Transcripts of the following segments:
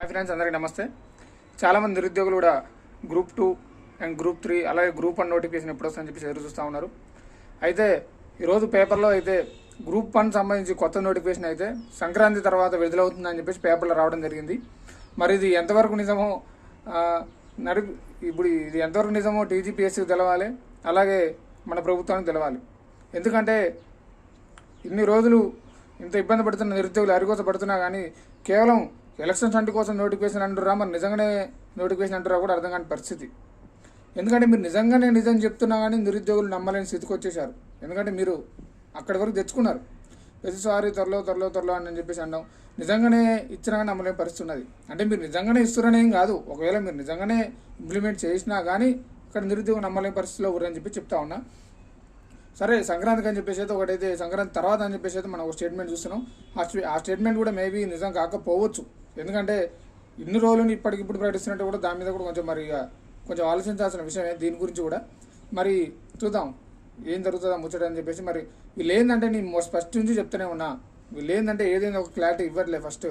Hi friends అందరికీ నమస్తే. చాలామంది నిరుద్యోగులు కూడా group two and group three అలాగే గ్రూప్ వన్ నోటిఫికేషన్ ఎప్పుడు వస్తుందని చెప్పి ఎదురు చూస్తూ ఉన్నారు. అయితే ఈరోజు పేపర్లో అయితే గ్రూప్ వన్ సంబంధించి కొత్త నోటిఫికేషన్ అయితే సంక్రాంతి తర్వాత విడుదలవుతుందని చెప్పేసి పేపర్లో రావడం జరిగింది. మరి ఇది ఎంతవరకు నిజమో నడి ఇప్పుడు ఇది ఎంతవరకు నిజమో టీజీపీఎస్సీకి తెలవాలి అలాగే మన ప్రభుత్వానికి తెలవాలి. ఎందుకంటే ఇన్ని రోజులు ఇంత ఇబ్బంది పడుతున్న నిరుద్యోగులు అరికోస పడుతున్నా కానీ కేవలం ఎలక్షన్ ఫండ్ కోసం నోటిఫికేషన్ అంటురా మరి నిజంగానే నోటిఫికేషన్ అంటురా కూడా అర్థం కాని పరిస్థితి. ఎందుకంటే మీరు నిజంగానే నిజం చెప్తున్నా కానీ నిరుద్యోగులు నమ్మలేని స్థితికి వచ్చేసారు ఎందుకంటే మీరు అక్కడి వరకు తెచ్చుకున్నారు. ప్రతిసారి త్వరలో త్వరలో త్వరలో అని చెప్పేసి అన్నాం. నిజంగానే ఇచ్చినా కానీ నమ్మలేని పరిస్థితి ఉన్నది. అంటే మీరు నిజంగానే ఇస్తున్నారని ఏం కాదు. ఒకవేళ మీరు నిజంగానే ఇంప్లిమెంట్ చేసినా కానీ ఇక్కడ నిరుద్యోగం నమ్మలేని పరిస్థితిలో ఊరని చెప్పి చెప్తా ఉన్నా. సరే సంక్రాంతికి అని చెప్పేసి అయితే ఒకటైతే సంక్రాంతి తర్వాత అని చెప్పేసి అయితే మనం ఒక స్టేట్మెంట్ చూస్తున్నాం. ఆ స్టేట్మెంట్ కూడా మేబీ నిజం కాకపోవచ్చు. ఎందుకంటే ఇన్ని రోజులు ఇప్పటికిప్పుడు ప్రకటిస్తున్నట్టు కూడా దాని మీద కూడా కొంచెం మరి ఇక కొంచెం ఆలోచించాల్సిన విషయమే దీని గురించి కూడా. మరి చూద్దాం. ఏం జరుగుతుందా ముచ్చట అని చెప్పేసి మరి వీళ్ళు ఏంటంటే నేను ఫస్ట్ నుంచి చెప్తూనే ఉన్నా. వీళ్ళు ఏంటంటే ఏదైనా ఒక క్లారిటీ ఇవ్వట్లే ఫస్ట్.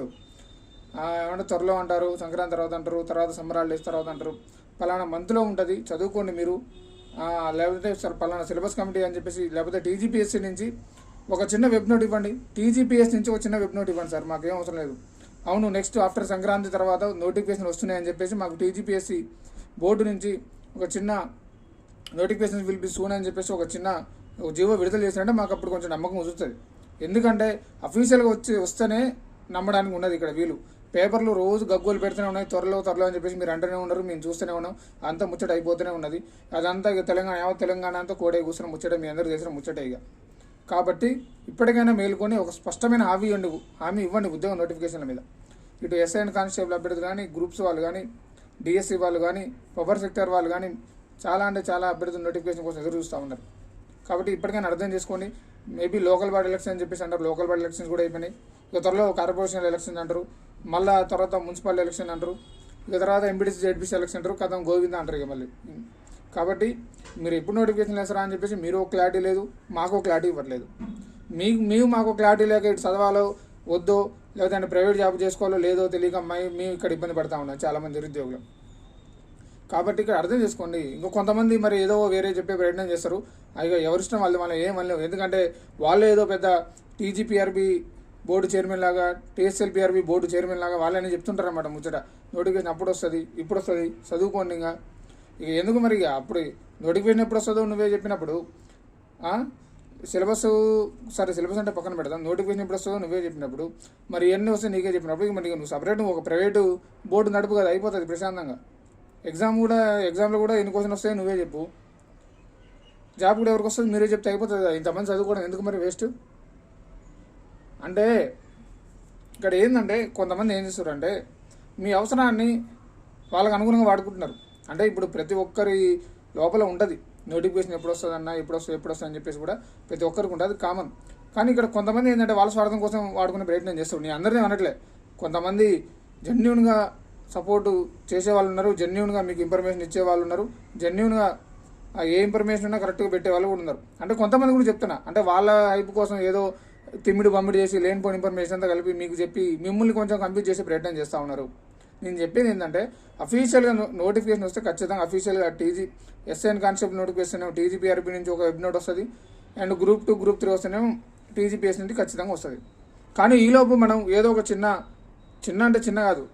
ఏమంటే త్వరలో అంటారు సంక్రాంతి తర్వాత అంటారు తర్వాత సంబరాలు వేసిన తర్వాత అంటారు. పలానా మంత్లో ఉంటుంది చదువుకోండి మీరు. లేకపోతే సార్ పలానా సిలబస్ కమిటీ అని చెప్పేసి లేకపోతే టీజీపీఎస్సీ నుంచి ఒక చిన్న వెబ్ నోట్ ఇవ్వండి. టీజీపీఎస్ నుంచి ఒక చిన్న వెబ్ నోట్ ఇవ్వండి సార్ మాకేం అవసరం లేదు. అవును నెక్స్ట్ ఆఫ్టర్ సంక్రాంతి తర్వాత నోటిఫికేషన్ వస్తున్నాయని చెప్పేసి మాకు టీజీపీఎస్సీ బోర్డు నుంచి ఒక చిన్న నోటిఫికేషన్ విల్ బి సూన్ అని చెప్పేసి ఒక చిన్న ఒక జీవో విడుదల చేసినట్టే మాకు అప్పుడు కొంచెం నమ్మకం వస్తుంది. ఎందుకంటే అఫీషియల్గా వచ్చి వస్తేనే నమ్మడానికి ఉన్నది ఇక్కడ వీలు. పేపర్లు రోజు గగ్గోలు పెడుతూనే ఉన్నాయి త్వరలో త్వరలో అని చెప్పేసి మీరు అంటూనే ఉన్నారు మేము చూస్తూనే ఉన్నాం అంతా ముచ్చట అయిపోతూనే ఉన్నది. అదంతా ఇక తెలంగాణ తెలంగాణ అంతా కోడే కూర్చున్న ముచ్చట మీ అందరూ చేసిన ముచ్చట ఇక. కాబట్టి ఇప్పటికైనా మేలుకొని ఒక స్పష్టమైన హామీ ఇవ్వండి. హామీ ఇవ్వండి ఉద్యోగ నోటిఫికేషన్ల మీద. ఇటు ఎస్ఐ అండ్ కానిస్టేబుల్ అభ్యర్థులు కానీ గ్రూప్స్ వాళ్ళు కానీ డిఎస్సి వాళ్ళు కానీ పవర్ సెక్టర్ వాళ్ళు కానీ చాలా అంటే చాలా అభ్యర్థులు నోటిఫికేషన్ కోసం ఎదురు చూస్తూ ఉన్నారు. కాబట్టి ఇప్పటికైనా అర్థం చేసుకోండి మేబీ లోకల్ బాడీ ఎలక్షన్ అని చెప్పేసి అంటారు. లోకల్ బాడీ ఎలక్షన్స్ కూడా అయిపోయినాయి. ఇక త్వరలో కార్పొరేషన్ ఎలక్షన్ అంటారు. మళ్ళా తర్వాత మున్సిపల్ ఎలక్షన్ అంటారు. ఇక తర్వాత ఎంపీటీసీ జెడ్పీసీ ఎలక్షన్ అంటారు. కథం గోవింద అంటారు ఇక మళ్ళీ. కాబట్టి మీరు ఎప్పుడు నోటిఫికేషన్ వేస్తారా అని చెప్పేసి మీరు ఒక క్లారిటీ లేదు మాకు క్లారిటీ ఇవ్వట్లేదు. మీకు మీకు మాకు క్లారిటీ లేక ఇటు చదవాలో వద్దో లేకపోతే ప్రైవేట్ జాబ్ చేసుకోవాలో లేదో తెలియక మై- మేము ఇక్కడ ఇబ్బంది పడతా ఉన్నాం చాలామంది నిరుద్యోగులు. కాబట్టి ఇక్కడ అర్థం చేసుకోండి. ఇంకో కొంతమంది మరి ఏదో వేరే చెప్పే ప్రయత్నం చేస్తారు. అవి ఎవరిష్టం వాళ్ళు మనం ఏం అనలేము ఎందుకంటే వాళ్ళే ఏదో పెద్ద టీజీపీఆర్బి బోర్డు చైర్మన్ లాగా టీఎస్ఎల్పిఆర్బి బోర్డు చైర్మన్ లాగా వాళ్ళని చెప్తుంటారు అన్నమాట ముచ్చట. నోటిఫికేషన్ అప్పుడు వస్తుంది ఇప్పుడు వస్తుంది చదువుకోండి ఇంకా. ఇక ఎందుకు మరి ఇక? అప్పుడు నోటిఫికేషన్ ఎప్పుడు వస్తుందో నువ్వే చెప్పినప్పుడు సిలబస్ సరే సిలబస్ అంటే పక్కన పెడదాం. నోటిఫికేషన్ ఎప్పుడు వస్తుందో నువ్వే చెప్పినప్పుడు మరి ఎన్ని వస్తే నీకే చెప్పినప్పుడు ఇక మరి నువ్వు సపరేట్ ఒక ప్రైవేటు బోర్డు నడుపు కదా అయిపోతుంది ప్రశాంతంగా. ఎగ్జామ్ కూడా ఎగ్జామ్లో కూడా ఎన్ని క్వశ్చన్ వస్తాయో నువ్వే చెప్పు. జాబ్ కూడా ఎవరికి వస్తుంది మీరే చెప్తే అయిపోతుంది కదా ఇంతమంది చదువుకోవడం ఎందుకు మరి వేస్ట్ అంటే ఇక్కడ ఏంటంటే కొంతమంది ఏం చేస్తారు అంటే మీ అవసరాన్ని వాళ్ళకు అనుగుణంగా వాడుకుంటున్నారు. అంటే ఇప్పుడు ప్రతి ఒక్కరి లోపల ఉంటుంది. నోటిఫికేషన్ ఎప్పుడు వస్తుందన్నా ఎప్పుడు వస్తుంది ఎప్పుడు వస్తుంది అని చెప్పేసి కూడా ప్రతి ఒక్కరికి ఉంటుంది. కామన్ కానీ ఇక్కడ కొంతమంది ఏంటంటే వాళ్ళ స్వార్థం కోసం వాడుకునే ప్రయత్నం చేస్తారు. నేను అందరినీ అనట్లే. కొంతమంది జెన్యున్గా సపోర్టు చేసే వాళ్ళు ఉన్నారు. జెన్యున్గా మీకు ఇన్ఫర్మేషన్ ఇచ్చే వాళ్ళు ఉన్నారు. జెన్యున్గా ఏ ఇన్ఫర్మేషన్ ఉన్నా కరెక్ట్గా పెట్టే వాళ్ళు కూడా ఉన్నారు. అంటే కొంతమంది కూడా చెప్తున్నా. అంటే వాళ్ళ హైప్ కోసం ఏదో తిమ్మిడి బమ్మిడి చేసి లేనిపోయిన ఇన్ఫర్మేషన్ అంతా కలిపి మీకు చెప్పి మిమ్మల్ని కొంచెం కంప్లీట్ చేసే ప్రయత్నం చేస్తూ ఉన్నారు. నేను చెప్పేది ఏంటంటే అఫీషియల్గా నోటిఫికేషన్ వస్తే ఖచ్చితంగా అఫీషియల్గా TG SN concept notification TGPRP నుంచి ఒక వెబ్ నోట్ వస్తుంది. And group two group three వస్తేనేమో టీజీపీఎస్ నుంచి ఖచ్చితంగా వస్తుంది. కానీ ఈలోపు మనం ఏదో ఒక చిన్న చిన్న అంటే చిన్న కాదు.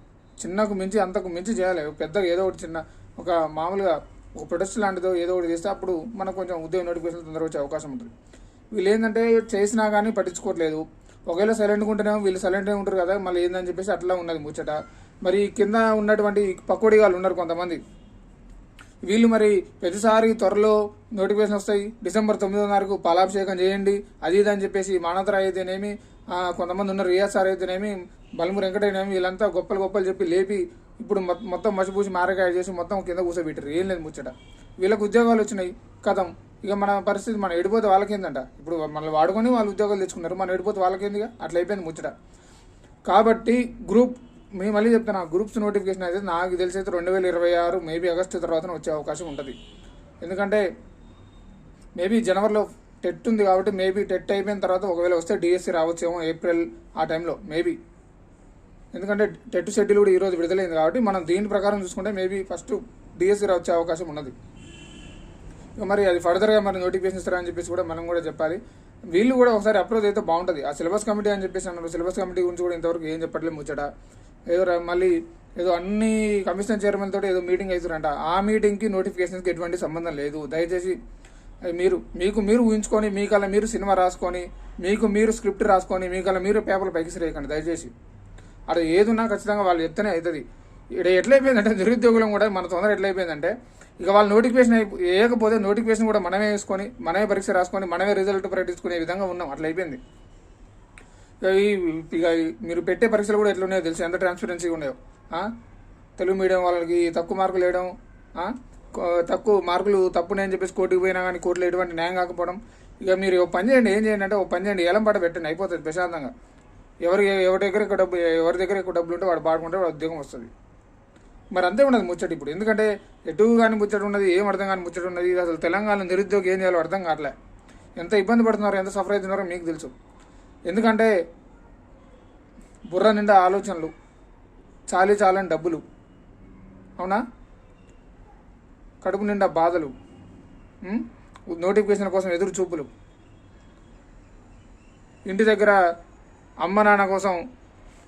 చిన్నకు మించి అంతకు మించి చేయాలి. పెద్దగా ఏదో ఒకటి చిన్న ఒక మామూలుగా ఒక ప్రొటెస్ట్ లాంటిదో ఏదో ఒకటి చేస్తే అప్పుడు మనకు కొంచెం ఉద్యోగ నోటిఫికేషన్ తొందరగా వచ్చే అవకాశం ఉంటుంది. వీళ్ళు ఏంటంటే చేసినా కానీ పట్టించుకోవట్లేదు. ఒకవేళ సైలెంట్గా ఉంటేనేమో వీళ్ళు సైలెంట్గా ఉంటారు కదా మళ్ళీ ఏందని చెప్పేసి అట్లా ఉన్నది ముచ్చట. మరి కింద ఉన్నటువంటి పకోడీ వాళ్ళు ఉన్నారు కొంతమంది. వీళ్ళు మరి ప్రతిసారి త్వరలో నోటిఫికేషన్ వస్తాయి. డిసెంబర్ తొమ్మిదో తారీఖు పాలాభిషేకం చేయండి. అది ఇది అని చెప్పేసి మానవతర అయితేనేమి కొంతమంది ఉన్నారు. రియాజ్ సార్ అయితేనేమి బలము వెంకటైనేమి వీళ్ళంతా గొప్పలు గొప్పలు చెప్పి లేపి ఇప్పుడు మొత్తం మసిపూసి మారకాయ చేసి మొత్తం కింద కూర్చోబెట్టారు ఏం లేదు ముచ్చట. వీళ్ళకి ఉద్యోగాలు వచ్చినాయి. కథం. ఇక మన పరిస్థితి మనం ఎడిపోతే వాళ్ళకేందంట. ఇప్పుడు మనల్ని వాడుకొని వాళ్ళు ఉద్యోగాలు తెచ్చుకున్నారు. మనం ఎడిపోతే వాళ్ళకేందిగా? అట్లా అయిపోయింది ముచ్చట. కాబట్టి గ్రూప్ మేము మళ్ళీ చెప్తున్నా గ్రూప్స్ నోటిఫికేషన్ అయితే నాకు తెలిసి అయితే రెండు వేల ఇరవై ఆరు మేబీ ఆగస్టు తర్వాత వచ్చే అవకాశం ఉంటుంది. ఎందుకంటే మేబీ జనవరిలో టెట్ ఉంది కాబట్టి మేబీ టెట్ అయిపోయిన తర్వాత ఒకవేళ వస్తే డిఎస్సి రావచ్చేమో ఏప్రిల్ ఆ టైంలో మేబీ ఎందుకంటే టెట్ షెడ్యూల్ కూడా ఈరోజు విడుదలైంది కాబట్టి మనం దీని ప్రకారం చూసుకుంటే మేబీ ఫస్ట్ డిఎస్సి వచ్చే అవకాశం ఉన్నది. మరి అది ఫర్దర్గా మరి నోటిఫికేషన్ ఇస్తారని చెప్పేసి కూడా మనం కూడా చెప్పాలి. వీళ్ళు కూడా ఒకసారి అప్రోచ్ అయితే బాగుంటుంది. ఆ సిలబస్ కమిటీ అని చెప్పేసి అన్నారు. సిలబస్ కమిటీ గురించి కూడా ఇంతవరకు ఏం చెప్పట్లేదు ముచ్చట. ఏదో మళ్ళీ ఏదో అన్ని కమిషన్ చైర్మన్ తోటి ఏదో మీటింగ్ అవుతారంట ఆ మీటింగ్కి నోటిఫికేషన్స్కి ఎటువంటి సంబంధం లేదు. దయచేసి అది మీరు మీకు మీరు ఊహించుకొని మీకల్లా మీరు సినిమా రాసుకొని మీకు మీరు స్క్రిప్ట్ రాసుకొని మీకల్లా మీరు పేపర్లు పైకి శ్రేయకండి దయచేసి. అది ఏదున్నా ఖచ్చితంగా వాళ్ళు చెప్తేనే అవుతుంది ఇక్కడ ఎట్లయిపోయిందంటే నిరుద్యోగులం కూడా మన తొందర ఎట్లయిపోయిందంటే ఇక వాళ్ళు నోటిఫికేషన్ అయి వేయకపోతే నోటిఫికేషన్ కూడా మనమే వేసుకొని మనమే పరీక్ష రాసుకొని మనమే రిజల్ట్ ప్రకటించుకునే విధంగా ఉన్నాం. అట్లా అయిపోయింది ఇక ఇక మీరు పెట్టే పరీక్షలు కూడా ఎట్లున్నాయో తెలుసు. ఎంత ట్రాన్స్పరెన్సీ ఉన్నాయో. తెలుగు మీడియం వాళ్ళకి తక్కువ మార్కులు వేయడం తక్కువ మార్కులు తప్పునే అని చెప్పేసి కోర్టుకు పోయినా కానీ కోర్టులో ఎటువంటి న్యాయం కాకపోవడం. ఇక మీరు ఒక పని చేయండి. ఏం చేయండి అంటే ఒక పని చేయండి. ఏలం పాట పెట్టండి. అయిపోతుంది ప్రశాంతంగా. ఎవరి ఎవరి దగ్గర ఎక్కువ డబ్బు ఎవరి దగ్గర ఎక్కువ డబ్బులు ఉంటే వాడు పాడుకుంటే వాడు ఉద్యోగం వస్తుంది. మరి అంతే ఉండదు ముచ్చట ఇప్పుడు. ఎందుకంటే ఎటు కానీ ముచ్చట ఉన్నది ఏం అర్థం కానీ ముచ్చట ఉన్నది. అసలు తెలంగాణ నిరుద్యోగం ఏం చేయాలో అర్థం కావట్లే. ఎంత ఇబ్బంది పడుతున్నారో ఎంత సఫర్ అవుతున్నారో మీకు తెలుసు. ఎందుకంటే బుర్ర నిండా ఆలోచనలు చాలీ చాలని డబ్బులు అవునా? కడుపు నిండా బాధలు నోటిఫికేషన్ కోసం ఎదురు చూపులు. ఇంటి దగ్గర అమ్మ నాన్న కోసం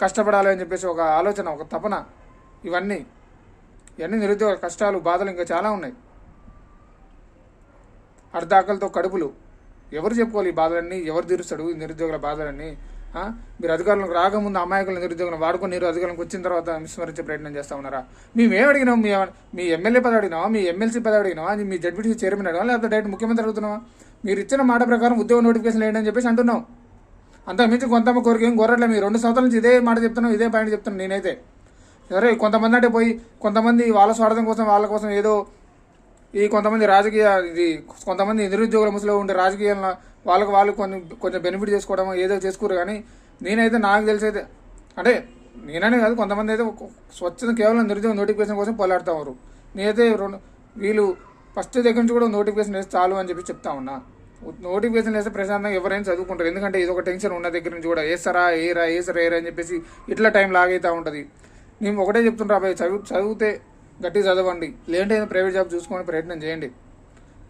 కష్టపడాలి అని చెప్పేసి ఒక ఆలోచన ఒక తపన ఇవన్నీ. ఇవన్నీ నిరుద్యోగ కష్టాలు బాధలు ఇంకా చాలా ఉన్నాయి. అర్ధాకలతో కడుపులు ఎవరు చెప్పుకోవాలి ఈ బాధలన్నీ? ఎవరు తీరుస్తాడు ఈ నిరుద్యోగుల బాధలన్నీ? మీరు అధికారులకు రాకముందు అమాయకుల నిరుద్యోగులను వాడుకొని మీరు అధికారులకు వచ్చిన తర్వాత విస్మరించే ప్రయత్నం చేస్తా ఉన్నారా? మేము ఏం అడిగినాం? మీ మీ ఎమ్మెల్యే పదవి అడిగినావా? మీ ఎమ్మెల్సీ పదవి అడిగినావా? మీ జడ్పీటీ చైర్మన్ అడిగినా లేకపోతే డైరెక్ట్ ముఖ్యమంత్రి అడుగుతున్నావా? మీరు ఇచ్చిన మాట ప్రకారం ఉద్యోగ నోటిఫికేషన్ వేయండి అని చెప్పేసి అంటున్నాం. అంతకుమించి కొంతమ్మ కోరిక ఏం కోరట్లే మీరు రెండు సంవత్సరాల నుంచి ఇదే మాట చెప్తున్నాం ఇదే పాయింట్ చెప్తున్నాను నేనైతే. సరే కొంతమంది అంటే పోయి కొంతమంది వాళ్ళ స్వార్థం కోసం వాళ్ళ కోసం ఏదో ఈ కొంతమంది రాజకీయ ఇది కొంతమంది నిరుద్యోగుల ముసులో ఉండే రాజకీయాల్లో వాళ్ళకి వాళ్ళు కొన్ని కొంచెం బెనిఫిట్ చేసుకోవడం ఏదో చేసుకోరు కానీ నేనైతే నాకు తెలిసైతే అంటే నేననే కాదు కొంతమంది అయితే స్వచ్ఛత కేవలం నిరుద్యోగ నోటిఫికేషన్ కోసం పోలాడుతారు నేనైతే రెండు వీళ్ళు ఫస్ట్ దగ్గర నుంచి కూడా నోటిఫికేషన్ వేస్తే చాలు అని చెప్పి చెప్తా ఉన్నా. నోటిఫికేషన్ వేస్తే ప్రశాంతంగా ఎవరైనా చదువుకుంటారు. ఎందుకంటే ఇది ఒక టెన్షన్ ఉన్న దగ్గర నుంచి కూడా ఏసరా ఏరా ఏసరా ఏరా అని చెప్పేసి ఇట్లా టైం లాగైతా ఉంటుంది. నేను ఒకటే చెప్తుంటా అబ్బాయి చదువు చదివితే గట్టి చదవండి. లేదంటే ఏదో ప్రైవేట్ జాబ్ చూసుకొని ప్రయత్నం చేయండి.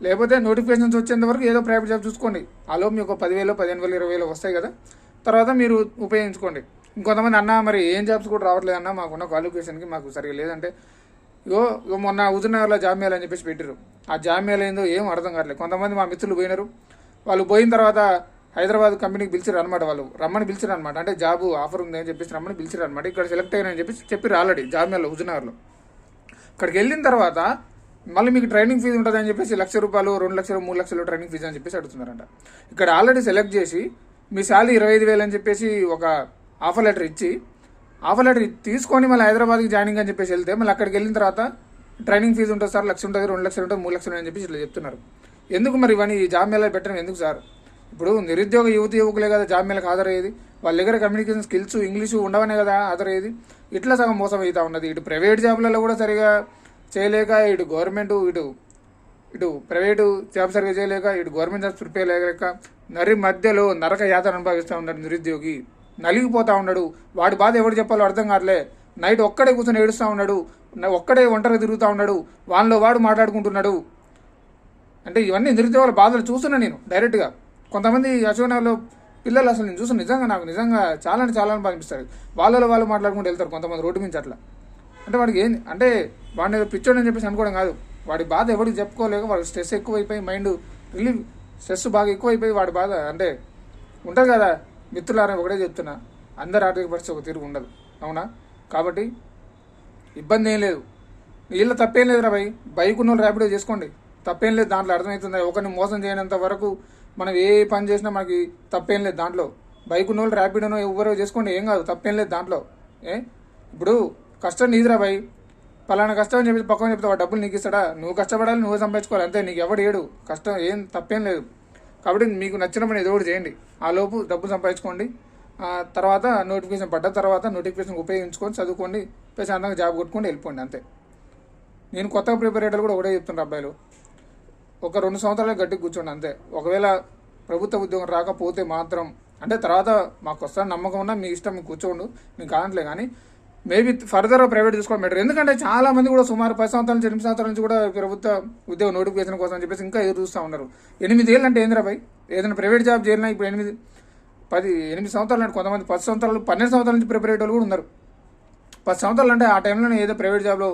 లేకపోతే నోటిఫికేషన్స్ వచ్చేంత వరకు ఏదో ప్రైవేట్ జాబ్ చూసుకోండి. అలో మీకు ఒక పదివేలు పదిహేను వేలు ఇరవై వేలు వస్తాయి కదా. తర్వాత మీరు ఉపయోగించుకోండి. ఇంకొంతమంది అన్న మరి ఏం జాబ్స్ కూడా రావట్లేదు అన్న మాకున్న క్వాలిఫికేషన్కి మాకు సరిగా లేదంటే ఇగో ఇగో మొన్న హుజూర్నగర్లో జాబ్ అని చెప్పేసి పెట్టారు ఆ జామ్యాలు ఏందో ఏం అర్థం కావట్లేదు. కొంతమంది మా మిత్రులు పోయినారు. వాళ్ళు పోయిన తర్వాత హైదరాబాద్ కంపెనీకి పిలిచారు అనమాట వాళ్ళు. రమ్మని పిలిచారు అనమాట అంటే జాబ్ ఆఫర్ ఉంది అని చెప్పేసి రమ్మని పిలిచారు అనమాట ఇక్కడ సెలెక్ట్ అయ్యారని చెప్పేసి చెప్పి ఆల్రెడీ జామ్యాలో హుజూర్నగర్లో. అక్కడికి వెళ్ళిన తర్వాత మళ్ళీ మీకు ట్రైనింగ్ ఫీజు ఉంటుంది అని చెప్పేసి లక్ష రూపాయలు రెండు లక్షలు మూడు లక్షలు ట్రైనింగ్ ఫీజు అని చెప్పేసి అడుగుతున్నారంట. ఇక్కడ ఆల్రెడీ సెలెక్ట్ చేసి మీ శాలరీ ఇరవై ఐదు వేలు అని చెప్పేసి ఒక ఆఫర్ లెటర్ ఇచ్చి ఆఫర్ లెటర్ తీసుకొని మళ్ళీ హైదరాబాద్కి జాయినింగ్ అని చెప్పేసి వెళ్తే మళ్ళీ అక్కడికి వెళ్ళిన తర్వాత ట్రైనింగ్ ఫీజు ఉంటుంది సార్ లక్ష ఉంటుంది రెండు లక్షలు ఉంటుంది మూడు లక్షలు అని చెప్పేసి ఇట్లా చెప్తున్నారు. ఎందుకు మరి ఇవన్నీ ఈ జాబ్ మేళ పెట్టడం ఎందుకు సార్? ఇప్పుడు నిరుద్యోగ యువతి యువకులే కదా జాబ్ మేళకు హాజరయ్యేది. వాళ్ళ దగ్గర కమ్యూనికేషన్ స్కిల్స్ ఇంగ్లీషు ఉండవనే కదా హాజరయ్యేది. ఇట్లా సగం మోసం అవుతా ఉన్నది. ఇటు ప్రైవేట్ జాబ్లలో కూడా సరిగా చేయలేక ఇటు గవర్నమెంట్ ఇటు ఇటు ప్రైవేటు జాబ్ సరిగా చేయలేక ఇటు గవర్నమెంట్ జాబ్స్ ప్రిపేర్ లేక నరి మధ్యలో నరక యాతన అనుభవిస్తూ ఉన్నాడు నిరుద్యోగి. నలిగిపోతా ఉన్నాడు. వాడి బాధ ఎవరు చెప్పాలో అర్థం కావట్లే. నైట్ ఒక్కడే కూర్చొని ఏడుస్తూ ఉన్నాడు. ఒక్కడే ఒంటరిగా తిరుగుతూ ఉన్నాడు. వాళ్ళలో వాడు మాట్లాడుకుంటున్నాడు. అంటే ఇవన్నీ నిరుద్యోగుల బాధలు చూస్తున్నా నేను డైరెక్ట్గా కొంతమంది అశోకనగర్లో పిల్లలు అసలు నేను చూసాను నిజంగా నాకు నిజంగా చాలా అంటే చాలా అనిపిస్తుంది. వాళ్ళలో వాళ్ళు మాట్లాడుకుంటూ వెళ్తారు కొంతమంది రోడ్డు మించి అట్లా. అంటే వాడికి ఏం అంటే వాడిని ఏదో పిచ్చోడు అని చెప్పేసి అనుకోవడం కాదు. వాడి బాధ ఎవరికి చెప్పుకోలేక వాడు స్ట్రెస్ ఎక్కువైపోయి మైండ్ రిలీఫ్ స్ట్రెస్ బాగా ఎక్కువైపోయి వాడి బాధ అంటే ఉంటుంది కదా. మిత్రులారని ఒకటే చెప్తున్నా. అందరు ఆర్థిక పరిస్థితి ఒక తీరు ఉండదు. అవునా? కాబట్టి ఇబ్బంది ఏం లేదు. వీళ్ళ తప్పేం లేదురా భయ్. బైక్ ఉన్న వాళ్ళు ర్యాపిడో చేసుకోండి. తప్పేం లేదు. దాంట్లో అర్థమవుతుంది? ఒకరిని మోసం చేయనంత వరకు మనం ఏ పని చేసినా మనకి తప్పేం లేదు దాంట్లో. బైక్ ఉన్న వాళ్ళు ర్యాపిడోనో ఎవరో చేసుకోండి ఏం కాదు తప్పేం లేదు దాంట్లో. ఏ? ఇప్పుడు కష్టం నీదిరా భయ్ పలానా కష్టం అని చెప్పి పక్కన చెప్తే వాడు డబ్బులు నీకు ఇస్తాడా నువ్వు కష్టపడాలి నువ్వు సంపాదించుకోవాలి అంతే నీకు ఎవడు ఏడు. కష్టం ఏం తప్పేం లేదు. కాబట్టి మీకు నచ్చిన పని ఏదో ఒకటి చేయండి. ఆ లోపు డబ్బు సంపాదించుకోండి. ఆ తర్వాత నోటిఫికేషన్ పడ్డ తర్వాత నోటిఫికేషన్ ఉపయోగించుకొని చదువుకోండి. ప్రశాంతంగా జాబ్ కొట్టుకొని వెళ్ళిపోండి అంతే. నేను కొత్తగా ప్రిపేర్ అయ్యేటప్పుడు కూడా ఒకటే చెప్తున్నా అబ్బాయిలు. ఒక రెండు సంవత్సరాలు గట్టి కూర్చోండి అంతే. ఒకవేళ ప్రభుత్వ ఉద్యోగం రాకపోతే మాత్రం అంటే తర్వాత మాకు వస్తాను నమ్మకం ఉన్నా మీ ఇష్టం మీకు కూర్చోండు మీకు కాదంటలే కానీ మేబీ ఫర్దర్ ప్రైవేట్ తీసుకోవడం బెటర్ ఎందుకంటే చాలా మంది కూడా సుమారు పది సంవత్సరాల నుంచి ఎనిమిది సంవత్సరాల నుంచి కూడా ప్రభుత్వ ఉద్యోగ నోటిఫికేషన్ కోసం అని చెప్పేసి ఇంకా ఎదురు చూస్తూ ఉన్నారు. ఎనిమిది ఏళ్ళు అంటే ఏందిరా భయ్? ఏదైనా ప్రైవేట్ జాబ్ చేయాలన్నా ఇప్పుడు ఎనిమిది పది ఎనిమిది సంవత్సరాలు అంటే కొంతమంది పది సంవత్సరాలు పన్నెండు సంవత్సరాల నుంచి ప్రిపేర్ వాళ్ళు కూడా ఉన్నారు. పది సంవత్సరాలు అంటే ఆ టైంలో ఏదో ప్రైవేట్ జాబ్లో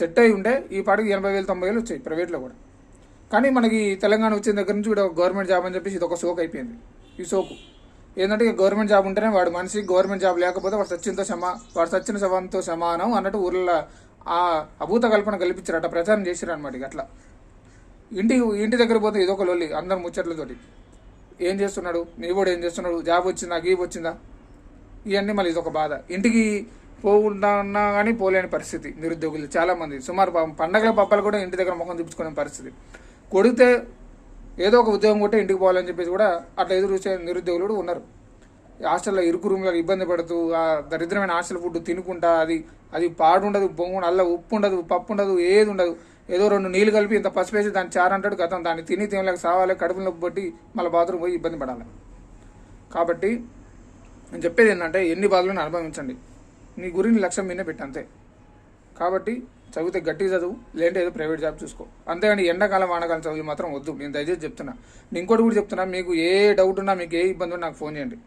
సెట్ అయి ఉంటే ఈ పాటికి ఎనభై వేలు తొంభై వేలు వచ్చాయి ప్రైవేట్లో కూడా. కానీ మనకి తెలంగాణ వచ్చిన దగ్గర నుంచి కూడా గవర్నమెంట్ జాబ్ అని చెప్పేసి ఇది ఒక సోక్ అయిపోయింది. ఈ సోకు. ఏంటంటే గవర్నమెంట్ జాబ్ ఉంటేనే వాడు మనిషి గవర్నమెంట్ జాబ్ లేకపోతే వాడు సచ్చింతో సమా వాడు సచ్చిన శవంతో సమానం అన్నట్టు ఊర్లో ఆ అభూత కల్పన కల్పించారట ప్రచారం చేశారు అనమాట ఇక అట్లా. ఇంటి ఇంటి దగ్గర పోతే ఇదొక లొల్లి అందరు ముచ్చట్లతోటి. ఏం చేస్తున్నాడు? నీ కూడా ఏం చేస్తున్నాడు? జాబ్ వచ్చిందా? గీబ్ వచ్చిందా? ఇవన్నీ మళ్ళీ ఇదొక బాధ. ఇంటికి పోకుండా ఉన్నా కానీ పోలేని పరిస్థితి నిరుద్యోగులు చాలామంది. సుమారు పండగల పప్పలు కూడా ఇంటి దగ్గర ముఖం చూపించుకునే పరిస్థితి. కొడితే ఏదో ఒక ఉద్యోగం కొట్టే ఇంటికి పోవాలని చెప్పేసి కూడా అట్లా ఎదురు చూసే నిరుద్యోగులు కూడా ఉన్నారు. హాస్టల్లో ఇరుకు రూమ్లలో ఇబ్బంది పడుతూ ఆ దరిద్రమైన హాస్టల్ ఫుడ్ తినుకుంటా అది అది పాడుండదు బొంగు అల్ల ఉప్పు ఉండదు పప్పు ఉండదు ఏది ఉండదు. ఏదో రెండు నీళ్ళు కలిపి ఇంత పసిపేసి దాన్ని చారంటాడు గతం. దాన్ని తిని తినలేక సావాలి కడుపు నొప్పి పట్టి మళ్ళీ బాత్రూమ్ పోయి ఇబ్బంది పడాలి. కాబట్టి నేను చెప్పేది ఏంటంటే ఎన్ని బాధలను అనుభవించండి. నీ గురిని లక్ష్యం మీనే పెట్టి అంతే కాబట్టి చదివితే గట్టి చదువు లేదంటే ఏదో ప్రైవేట్ జాబ్ చూసుకో. అంతేగాని ఎండాకాలం వానకాలం చదువులు మాత్రం వద్దు. నేను దయచేసి చెప్తున్నా. నేను ఇంకోటి కూడా చెప్తున్నా మీకు ఏ డౌట్ ఉన్నా మీకు ఏ ఇబ్బంది ఉన్నా నాకు ఫోన్ చేయండి.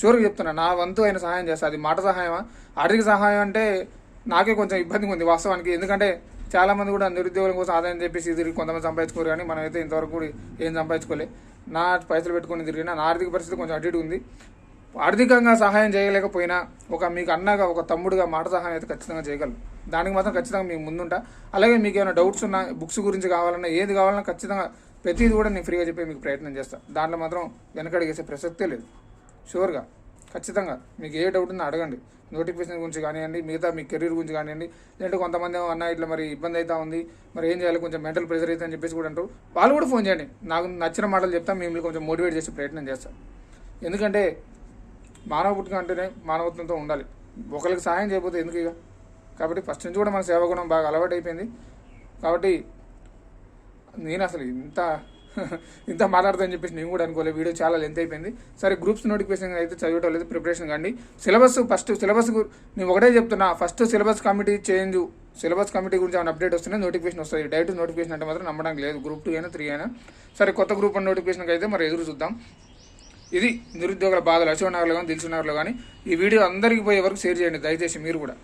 షూర్గా చెప్తున్నా నా వంతు అయిన సహాయం చేస్తా. అది మాట సహాయమా? ఆర్థిక సహాయం అంటే నాకే కొంచెం ఇబ్బందిగా ఉంది వాస్తవానికి. ఎందుకంటే చాలా మంది కూడా నిరుద్యోగుల కోసం ఆదాయం చెప్పేసి తిరిగి కొంతమంది సంపాదించుకోరు కానీ మనం అయితే ఇంతవరకు కూడా ఏం సంపాదించుకోలే. నా పైసలు పెట్టుకొని తిరిగినా నా ఆర్థిక పరిస్థితి కొంచెం అటు ఉంది. ఆర్థికంగా సహాయం చేయలేకపోయినా ఒక మీకు అన్నగా ఒక తమ్ముడుగా మాట సహాయం అయితే ఖచ్చితంగా చేయగలరు దానికి మాత్రం ఖచ్చితంగా మీకు ముందుంటా. అలాగే మీకు ఏమైనా డౌట్స్ ఉన్నా బుక్స్ గురించి కావాలన్నా ఏది కావాలన్నా ఖచ్చితంగా ప్రతిదీ కూడా నేను ఫ్రీగా చెప్పి మీకు ప్రయత్నం చేస్తాను దాంట్లో మాత్రం వెనకడిగేసే ప్రసక్తే లేదు. షూర్గా ఖచ్చితంగా మీకు ఏ డౌట్ ఉందో అడగండి. నోటిఫికేషన్ గురించి కానివ్వండి మిగతా మీ కెరీర్ గురించి కానివ్వండి లేదంటే కొంతమంది ఏమో అన్న ఇట్లా మరి ఇబ్బంది అవుతా ఉంది మరి ఏం చేయాలి కొంచెం మెంటల్ ప్రెషర్ అయితే అని చెప్పేసి కూడా అంటారు. వాళ్ళు కూడా ఫోన్ చేయండి. నాకు నచ్చిన మాటలు చెప్తా మిమ్మల్ని కొంచెం మోటివేట్ చేసే ప్రయత్నం చేస్తాను ఎందుకంటే మానవ పుట్టుక అంటేనే మానవత్వంతో ఉండాలి. ఒకరికి సహాయం చేయకపోతే ఎందుకు ఇక? కాబట్టి ఫస్ట్ నుంచి కూడా మన సేవ గుణం బాగా అలవాటు అయిపోయింది కాబట్టి నేను అసలు ఇంత ఇంత మాట్లాడతానని చెప్పేసి నేను కూడా అనుకోలేదు. వీడియో చాలా లెంత్ అయిపోయింది. సరే గ్రూప్స్ నోటిఫికేషన్ అయితే చదివటం లేదు ప్రిపరేషన్ కానీ సిలబస్ ఫస్ట్ సిలబస్ నేను ఒకటే చెప్తున్నా. First syllabus committee change syllabus committee గురించి ఏమైనా అప్డేట్ వస్తేనే నోటిఫికేషన్ వస్తుంది. డైరెక్ట్ నోటిఫికేషన్ అంటే మాత్రం నమ్మడానికి లేదు. గ్రూప్ టూ అయినా త్రీ అయినా. సరే కొత్త గ్రూప్ వన్ నోటిఫికేషన్కి అయితే మరి ఎదురు చూద్దాం. ఇది నిరుద్యోగుల బాధలు అశోక్ నగర్లో కానీ దిల్సు నగర్లో కానీ ఈ వీడియో అందరికీ పోయే వరకు షేర్ చేయండి. దయచేసి మీరు కూడా.